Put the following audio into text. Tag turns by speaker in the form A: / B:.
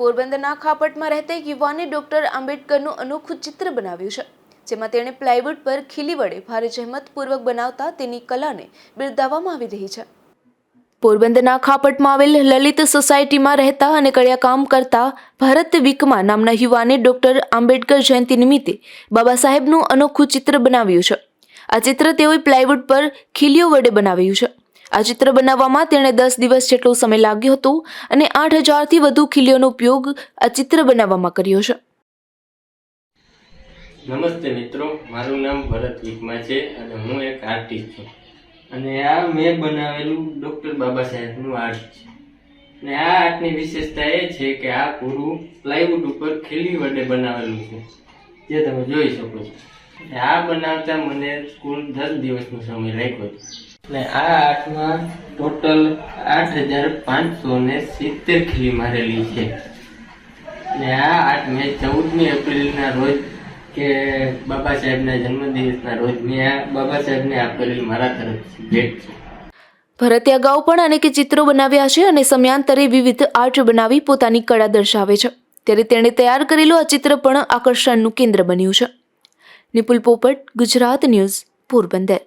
A: પોરબંદરના ખાપટમાં રહેતા યુવાને ડોક્ટર આંબેડકરનું અનોખું ચિત્ર બનાવ્યું છે, જેમાં તેણે પ્લાયવુડ પર ખીલી વડે ભારે જહેમતપૂર્વક બનાવતા તેની કલાને બિરદાવવામાં આવી રહી છે. પોરબંદરના ખાપટમાં આવેલ લલિત સોસાયટીમાં રહેતા અને કડિયાકામ કરતા ભરત વિકમા નામના યુવાને ડોક્ટર આંબેડકર જયંતિ નિમિત્તે બાબા સાહેબનું અનોખું ચિત્ર બનાવ્યું છે. આ ચિત્ર તેઓએ પ્લાયવુડ પર ખીલીઓ વડે બનાવ્યું છે. આ ચિત્ર બનાવવામાં તેણે દસ દિવસ જેટલો સમય લાગ્યો હતો અને આઠ હજારથી વધુ ખીલીઓનો ઉપયોગ આ ચિત્ર બનાવવામાં કર્યો છે.
B: નમસ્તે મિત્રો મારું નામ ભરત વિકમા છે અને હું એક આર્ટિસ્ટ છું. અને આ મેં બનાવેલું ડૉક્ટર બાબા સાહેબનું આર્ટ છે. અને આ આર્ટની વિશેષતા એ છે કે આ પૂરું પ્લાયવુડ ઉપર ખીલી વડે બનાવેલું છે જે તમે જોઈ શકો છો. આ બનાવતા મને સ્કૂલ દસ દિવસનો સમય લાગ્યો હતો. અને આ આર્ટમાં ટોટલ આઠ હજાર પાંચસો ને સિત્તેર ખીલી મારેલી છે. અને આ આર્ટ મેં ચૌદમી એપ્રિલના રોજ કે બાબા સાહેબના જન્મદિવસના રોજ મેં આ બાબા સાહેબને આપેલી મારા તરફથી ભેટ છે.
A: ભરતે અગાઉ પણ અનેક ચિત્રો બનાવ્યા છે અને સમયાંતરે વિવિધ આર્ટ બનાવી પોતાની કળા દર્શાવે છે. ત્યારે તેણે તૈયાર કરેલું આ ચિત્ર પણ આકર્ષણનું કેન્દ્ર બન્યું છે. નિપુલ પોપટ, ગુજરાત ન્યૂઝ, પોરબંદર.